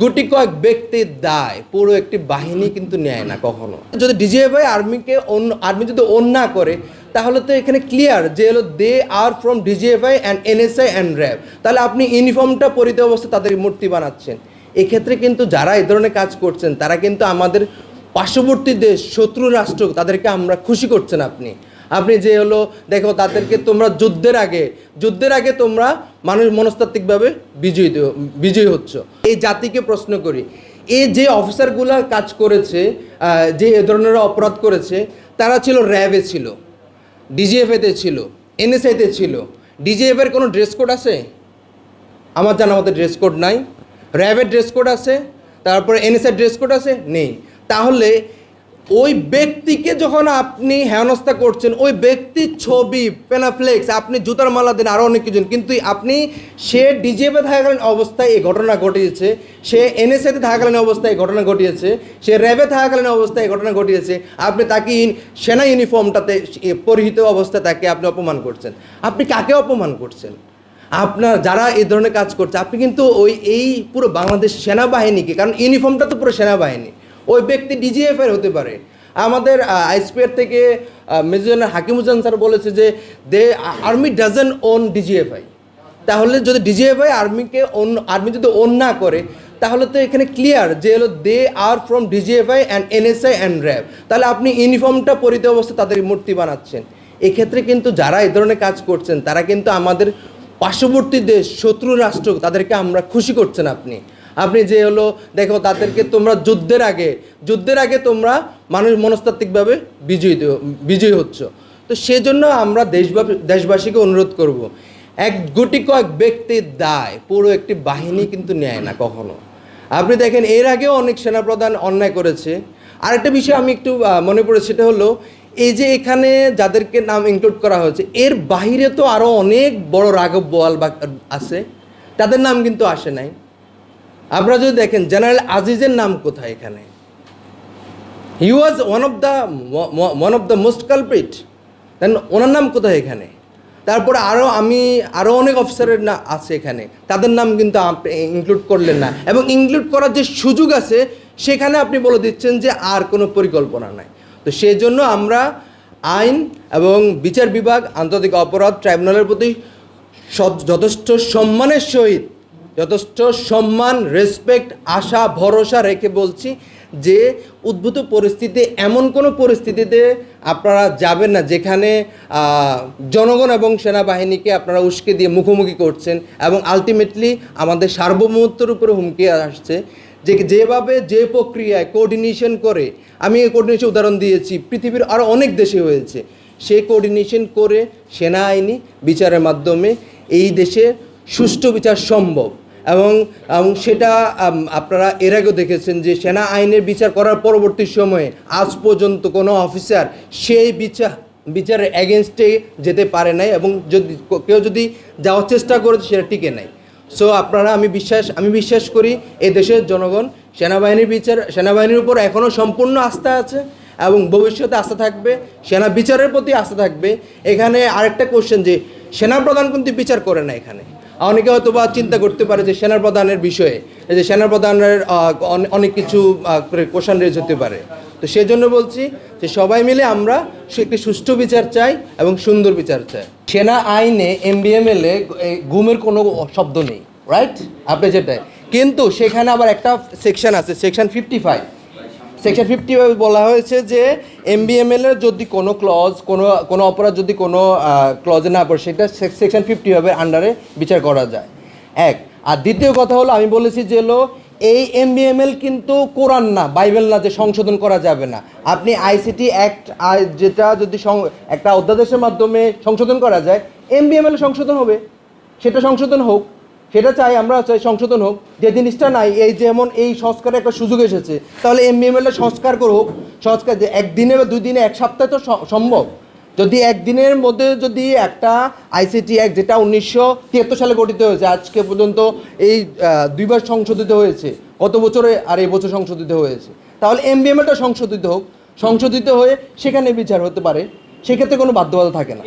গুটি কয়েক ব্যক্তির দায়, পুরো একটি বাহিনী কিন্তু নেয় না কখনো। যদি ডিজিএফআই আর্মিকে অন্য, আর্মি যদি অন্যা করে, তাহলে তো এখানে ক্লিয়ার যে হলো they are from DGFI and NSI and RAB তাহলে আপনি ইউনিফর্মটা পরিত অবস্থায় তাদের মূর্তি বানাচ্ছেন। এক্ষেত্রে কিন্তু যারা এই ধরনের কাজ করছেন, তারা কিন্তু আমাদের পার্শ্ববর্তী দেশ, শত্রু রাষ্ট্র, তাদেরকে আমরা খুশি করছেন আপনি। আপনি যে হলো, দেখো তাদেরকে তোমরা যুদ্ধের আগে যুদ্ধের আগে তোমরা মানুষ মনস্তাত্ত্বিকভাবে বিজয়ী বিজয়ী হচ্ছ। এই জাতিকে প্রশ্ন করি এই যে অফিসারগুলা কাজ করেছে যে এ ধরনের অপরাধ করেছে, তারা ছিল র্যাবে ছিল ডিজিএফএতে ছিল এনএসআইতে ছিল। ডিজিএফের কোনো ড্রেস কোড আছে? আমার জানা মতো ড্রেস কোড নাই। র্যাবের ড্রেস কোড আছে, তারপরে এনএসআই ড্রেস কোড আছে? নেই। তাহলে ওই ব্যক্তিকে যখন আপনি হেনস্থা করছেন, ওই ব্যক্তির ছবি পেনাফ্লেক্স আপনি জুতার মালা দেন আরও অনেক কিছু কিন্তু আপনি সে ডিজেপে থাকাকালীন অবস্থায় এই ঘটনা ঘটিয়েছে, সে এনএসআইতে থাকাকালীন অবস্থায় এই ঘটনা ঘটিয়েছে, সে র্যাবে থাকাকালীন অবস্থায় এই ঘটনা ঘটিয়েছে, আপনি তাকে সেনা ইউনিফর্মটাতে পরিহিত অবস্থায় তাকে আপনি অপমান করছেন। আপনি কাকে অপমান করছেন? আপনার যারা এই ধরনের কাজ করছে, আপনি কিন্তু ওই, এই পুরো বাংলাদেশ সেনাবাহিনীকে, কারণ ইউনিফর্মটা তো পুরো সেনাবাহিনী। ওই ব্যক্তি ডিজিএফের হতে পারে। আমাদের আইসপিআর থেকে মেজর হাকিমুজান স্যার বলেছে যে, they, army doesn't own DGFI তাহলে যদি ডিজিএফআই আর্মিকে অন্য, আর্মি যদি ওন না করে, তাহলে তো এখানে ক্লিয়ার যে হলো they are from DGFI and NSI and RAB. তাহলে আপনি ইউনিফর্মটা পরিতে অবস্থায় তাদের মূর্তি বানাচ্ছেন। এক্ষেত্রে কিন্তু যারা এই ধরনের কাজ করছেন, তারা কিন্তু আমাদের পার্শ্ববর্তী দেশ, শত্রু রাষ্ট্র, তাদেরকে আমরা খুশি করছেন আপনি। আপনি যে হলো, দেখো তাদেরকে তোমরা যুদ্ধের আগে যুদ্ধের আগে তোমরা মানুষ মনস্তাত্ত্বিকভাবে বিজয়ী বিজয়ী হচ্ছ। তো সেজন্য আমরা দেশবাসী দেশবাসীকে অনুরোধ করব, এক গুটি কয়েক ব্যক্তির দায়, পুরো একটি বাহিনী কিন্তু নেয় না কখনো। আপনি দেখেন, এর আগেও অনেক সেনাপ্রধান অন্যায় করেছে। আরেকটা বিষয় আমি একটু মনে পড়ে, সেটা হলো, এই যে এখানে যাদেরকে নাম ইনক্লুড করা হয়েছে, এর বাইরে তো আরও অনেক বড় রাঘব বোয়াল বা, আছে, তাদের নাম কিন্তু আসে নাই। আপনারা যদি দেখেন, জেনারেল আজিজের নাম কোথায় এখানে? He was one of the one of the most culprit then ওনার নাম কোথায় এখানে? তারপরে আরও আমি আরও অনেক অফিসারের না, আছে এখানে। তাদের নাম কিন্তু ইনক্লুড করলেন না। এবং ইনক্লুড করার যে সুযোগ আছে, সেখানে আপনি বলে দিচ্ছেন যে আর কোনো পরিকল্পনা নাই। তো সেই জন্য আমরা আইন এবং বিচার বিভাগ, আন্তর্জাতিক অপরাধ ট্রাইব্যুনালের প্রতি যথেষ্ট সম্মানের সহিত যথেষ্ট সম্মান রেসপেক্ট আশা, ভরসা রেখে বলছি যে উদ্ভূত পরিস্থিতি, এমন কোনো পরিস্থিতিতে আপনারা যাবেন না যেখানে জনগণ এবং সেনাবাহিনীকে আপনারা উস্কে দিয়ে মুখোমুখি করছেন এবং আলটিমেটলি আমাদের সার্বভৌমত্বের উপরে হুমকি আসছে। যে, যেভাবে যে প্রক্রিয়ায় কোঅর্ডিনেশন করে, আমি এই কোঅর্ডিনেশন উদাহরণ দিয়েছি, পৃথিবীর আরও অনেক দেশে হয়েছে। সেই কোঅর্ডিনেশন করে সেনা আইনি বিচারের মাধ্যমে এই দেশে সুষ্ঠু বিচার সম্ভব। এবং সেটা আপনারা এর আগেও দেখেছেন যে সেনা আইনের বিচার করার পরবর্তী সময়ে আজ পর্যন্ত কোনো অফিসার সেই বিচার, বিচারের এগেনস্টে যেতে পারে নাই এবং যদি কেউ যদি যাওয়ার চেষ্টা করেছে সেটা টিকে নাই। সো আপনারা, আমি বিশ্বাস আমি বিশ্বাস করি এ দেশের জনগণ সেনাবাহিনীর বিচার, সেনাবাহিনীর উপর এখনও সম্পূর্ণ আস্থা আছে এবং ভবিষ্যতে আস্থা থাকবে, সেনা বিচারের প্রতি আস্থা থাকবে। এখানে আরেকটা কোশ্চেন যে সেনাপ্রধান কিন্তু বিচার করে না এখানে। অনেকে হয়তো বা চিন্তা করতে পারে যে সেনাপ্রধানের বিষয়ে যে সেনাপ্রধানের অনেক কিছু কোশ্চেন রেজ হতে পারে। তো সেই জন্য বলছি যে সবাই মিলে আমরা একটি সুষ্ঠু বিচার চাই এবং সুন্দর বিচার চাই। সেনা আইনে এমবিএমএল গুমের কোনো শব্দ নেই রাইট আপনি যেটাই। কিন্তু সেখানে আবার একটা সেকশন আছে section fifty five section fifty বলা হয়েছে যে এমবিএমএল এর যদি কোনো ক্লজ কোনো কোনো অপরাধ যদি কোনো ক্লজে না পড়ে, সেটা সেকশন ফিফটি ভাবে আন্ডারে বিচার করা যায়। এক, আর দ্বিতীয় কথা হলো, আমি বলেছি যে হলো, এই এমবিএমএল কিন্তু কোরআন না, বাইবেল না যে সংশোধন করা যাবে না। আপনি আইসিটি অ্যাক্ট যেটা যদি একটা অধ্যাদেশের মাধ্যমে সংশোধন করা যায় এমবিএমএল সংশোধন হবে। সেটা সংশোধন হোক। সেটা চাই আমরা চাই সংশোধন হোক। যে জিনিসটা নাই, এই যেমন এই সংস্কারের একটা সুযোগ এসেছে, তাহলে এম এর সংস্কার করে হোক। সংস্কার যে একদিনে বা দুই দিনে, এক সপ্তাহে তো সম্ভব। যদি একদিনের মধ্যে যদি একটা আইসিটি অ্যাক্ট, যেটা উনিশশো তিয়াত্তর সালে গঠিত হয়েছে, আজকে পর্যন্ত এই দুইবার সংশোধিত হয়েছে, গত বছরে আর এই বছর সংশোধিত হয়েছে। তাহলে এমবিএমএলটা সংশোধিত হোক। সংশোধিত হয়ে সেখানে বিচার হতে পারে। সেক্ষেত্রে কোনো বাধ্যবাধকতা থাকে না।